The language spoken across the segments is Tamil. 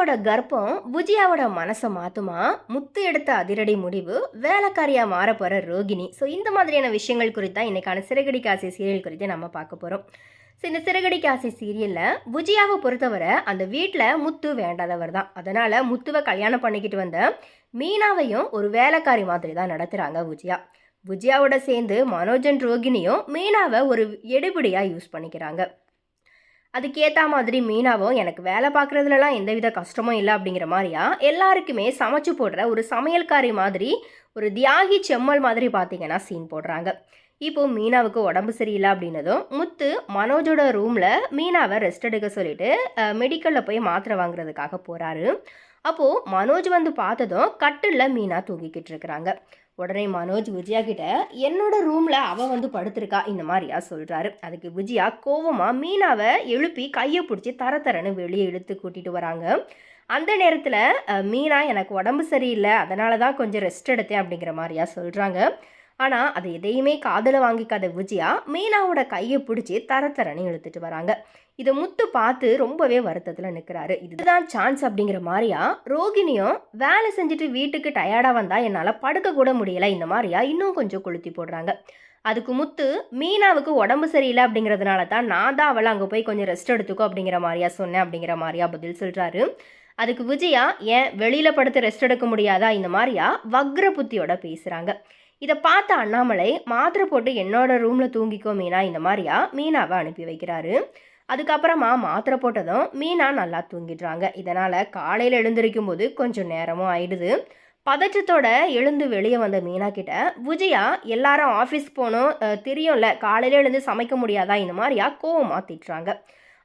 மீனாவோட கர்ப்பம் விஜயாவோட மனசை மாத்துமா? முத்து எடுத்த அதிரடி முடிவு வேலைக்காரியா மாற போற ரோகிணி. ஸோ இந்த மாதிரியான விஷயங்கள் குறித்தா இன்னைக்கான சிறகடி காசி சீரியல் குறித்து நம்ம பார்க்க போறோம். ஸோ இந்த சிறகடி காசி சீரியலில் விஜயாவை பொறுத்தவரை அந்த வீட்டில் முத்து வேண்டாதவர் தான். அதனால் முத்துவை கல்யாணம் பண்ணிக்கிட்டு வந்த மீனாவையும் ஒரு வேலைக்காரி மாதிரி தான் நடத்துகிறாங்க விஜயா விஜயாவோட சேர்ந்து மனோஜன் ரோகிணியும் மீனாவை ஒரு எடுபிடியாக யூஸ் பண்ணிக்கிறாங்க. அதுக்கேற்ற மாதிரி மீனாவும் எனக்கு வேலை பார்க்குறதுலலாம் எந்தவித கஷ்டமும் இல்லை அப்படிங்கிற மாதிரியா? எல்லாருக்குமே சமைச்சு போடுற ஒரு சமையல்காரி மாதிரி ஒரு தியாகி செம்மல் மாதிரி பார்த்தீங்கன்னா சீன் போடுறாங்க. இப்போது மீனாவுக்கு உடம்பு சரியில்லை அப்படின்னதும் முத்து மனோஜோட ரூமில் மீனாவை ரெஸ்ட் எடுக்க சொல்லிட்டு மெடிக்கலில் போய் மாத்திரை வாங்குறதுக்காக போகிறாரு அப்போது மனோஜ் வந்து பார்த்ததும் கட்டிலில் மீனா தூங்கிக்கிட்டு இருக்கிறாங்க. உடனே மனோஜ் விஜயா கிட்ட என்னோட ரூமில் அவள் வந்து படுத்திருக்கா? இந்த மாதிரியா சொல்கிறாரு அதுக்கு விஜயா கோவமாக மீனாவை எழுப்பி கையை பிடிச்சி தர தரன்னு வெளியே இழுத்து கூட்டிகிட்டு வராங்க. அந்த நேரத்தில் மீனா எனக்கு உடம்பு சரியில்லை. அதனால தான் கொஞ்சம் ரெஸ்ட் எடுத்தேன் அப்படிங்கிற மாதிரியா சொல்கிறாங்க ஆனால் அது எதையுமே காதில் வாங்கிக்காத விஜயா மீனாவோட கையை பிடிச்சி தர தரன்னு இழுத்துட்டு வராங்க. இதை முத்து பார்த்து ரொம்பவே வருத்தத்தில் நிற்கிறாரு இதுதான் சான்ஸ் அப்படிங்கிற மாதிரியா? ரோகிணியும் வேலை செஞ்சுட்டு வீட்டுக்கு டயர்டாக வந்தால் என்னால் படுக்க கூட முடியலை இந்த மாதிரியா? இன்னும் கொஞ்சம் கொளுத்தி போடுறாங்க. அதுக்கு முத்து மீனாவுக்கு உடம்பு சரியில்லை அப்படிங்கிறதுனால தான் நான் தான் அவளை அங்கே போய் கொஞ்சம் ரெஸ்ட் எடுத்துக்கோ அப்படிங்கிற மாதிரியா சொன்னேன் அப்படிங்கிற மாதிரியா பதில் சொல்கிறாரு அதுக்கு விஜயா ஏன் வெளியில் படுத்து ரெஸ்ட் எடுக்க முடியாதா? இந்த மாதிரியா வக்ர புத்தியோட பேசுகிறாங்க இதை பார்த்த அண்ணாமலை மாத்திரை போட்டு என்னோட ரூமில் தூங்கிக்கோ மீனா இந்த மாதிரியா மீனாவை அனுப்பி வைக்கிறாரு. அதுக்கப்புறமா மாத்திரை போட்டதும் மீனா நல்லா தூங்கிடுறாங்க. இதனால் காலையில் எழுந்திருக்கும் போது கொஞ்சம் நேரமும் ஆயிடுது. பதற்றத்தோட எழுந்து வெளியே வந்த மீனா கிட்ட விஜயா எல்லாரும் ஆஃபீஸ் போகணும். தெரியும்ல காலையில் எழுந்து சமைக்க முடியாதா? இந்த மாதிரியா கோவமாக திட்டுறாங்க.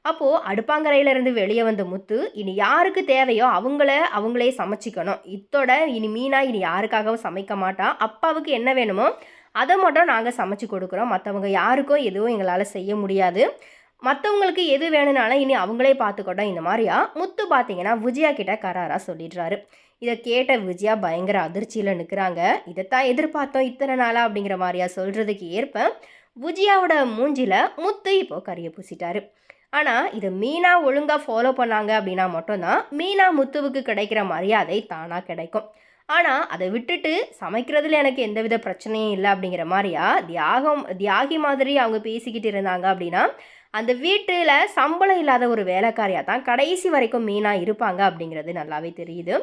அப்போது அடுப்பாங்கரையிலேருந்து வெளியே வந்த முத்து இனி யாருக்கு தேவையோ அவங்கள அவங்களே சமைச்சிக்கணும். இத்தோட இனி மீனா இனி யாருக்காகவும் சமைக்க மாட்டான் அப்பாவுக்கு என்ன வேணுமோ அதை மட்டும் நாங்கள் சமைச்சு கொடுக்குறோம். மற்றவங்க யாருக்கும் எதுவும் எங்களால் செய்ய முடியாது. மற்றவங்களுக்கு எது வேணும்னாலும் இனி அவங்களே பார்த்துக்கட்டும் இந்த மாதிரியா முத்து பார்த்தீங்கன்னா விஜயா கிட்ட கராராக சொல்லிடுறாரு. இதை கேட்ட விஜயா பயங்கர அதிர்ச்சியில் நிற்கிறாங்க இதைத்தான் எதிர்பார்த்தோம் இத்தனை நாளாக அப்படிங்கிற மாதிரியா சொல்கிறதுக்கு ஏற்ப விஜயாவோட மூஞ்சியில் முத்து இப்போது கறியை பூசிட்டாரு. ஆனால் இதை மீனா ஒழுங்காக ஃபாலோ பண்ணாங்க அப்படின்னா மட்டும்தான் மீனா முத்துவுக்கு கிடைக்கிற மரியாதை தானாக கிடைக்கும். ஆனால் அதை விட்டுட்டு சமைக்கிறதுல எனக்கு எந்தவித பிரச்சனையும் இல்லை அப்படிங்கிற மாதிரியா தியாகம் தியாகி மாதிரி அவங்க பேசிக்கிட்டு இருந்தாங்க அப்படின்னா அந்த வீட்டில் சம்பளம் இல்லாத ஒரு வேலைக்காரியாக தான் கடைசி வரைக்கும் மீனாக இருப்பாங்க அப்படிங்கிறது நல்லாவே தெரியுது.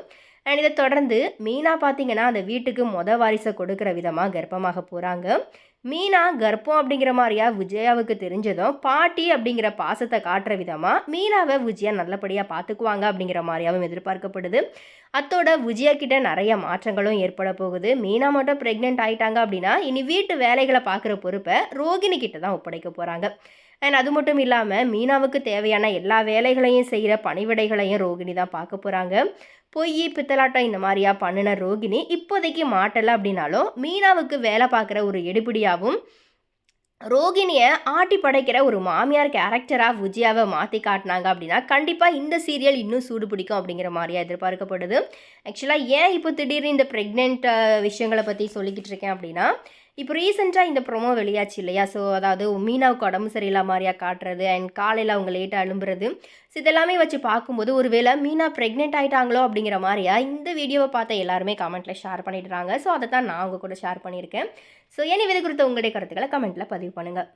அண்ட் இதை தொடர்ந்து மீனா பார்த்தீங்கன்னா அந்த வீட்டுக்கு மொத வாரிசை கொடுக்குற விதமாக கர்ப்பமாக போகிறாங்க மீனா கர்ப்பம் அப்படிங்கிற மாதிரியா விஜயாவுக்கு தெரிஞ்சதும் பாட்டி அப்படிங்கிற பாசத்தை காட்டுற விதமாக மீனாவை விஜயா நல்லபடியாக பார்த்துக்குவாங்க அப்படிங்கிற மாதிரியாவும் எதிர்பார்க்கப்படுது. அத்தோட விஜயா கிட்ட நிறைய மாற்றங்களும் ஏற்பட போகுது. மீனா மட்டும் ப்ரெக்னென்ட் ஆகிட்டாங்க அப்படின்னா இனி வீட்டு வேலைகளை பார்க்குற பொறுப்பை ரோகிணி கிட்ட தான் ஒப்படைக்க போகிறாங்க அண்ட் அது மட்டும் இல்லாமல் மீனாவுக்கு தேவையான எல்லா வேலைகளையும் செய்கிற பணிவிடைகளையும் ரோகிணி தான் பார்க்க போகிறாங்க பொய் பித்தலாட்டம் இந்த மாதிரியா பண்ணின ரோகிணி இப்போதைக்கு மாட்டலை அப்படின்னாலும் மீனாவுக்கு வேலை பார்க்குற ஒரு எடுபிடியாகவும் ரோகிணியை ஆட்டி படைக்கிற ஒரு மாமியார் கேரக்டராக விஜயாவை மாற்றி காட்டினாங்க அப்படின்னா கண்டிப்பாக இந்த சீரியல் இன்னும் சூடு பிடிக்கும் அப்படிங்கிற மாதிரியாக எதிர்பார்க்கப்படுது. ஆக்சுவலாக ஏன் இப்போ திடீர்னு இந்த ப்ரெக்னென்ட் விஷயங்களை பற்றி சொல்லிக்கிட்டு இருக்கேன் அப்படின்னா இப்போ ரீசெண்டாக இந்த ப்ரொமோ வெளியாச்சு இல்லையா? ஸோ அதாவது மீனாவுக்கு உடம்பு சரியில்லாம மாதிரியாக காட்டுறது அண்ட் காலையில் அவங்க லேட்டாக எழும்புறது. ஸோ இதெல்லாமே வச்சு பார்க்கும்போது ஒரு வேளை மீனா ப்ரெக்னென்ட் ஆகிட்டாங்களோ அப்படிங்கிற மாதிரியா இந்த வீடியோவை பார்த்த எல்லாருமே கமெண்ட்டில் ஷேர் பண்ணிடுறாங்க. ஸோ அதை தான் நான் உங்கள் கூட ஷேர் பண்ணியிருக்கேன். ஸோ என்ன விதை குறித்த உங்களுடைய கருத்துக்களை கமெண்ட்டில் பதிவு பண்ணுங்கள்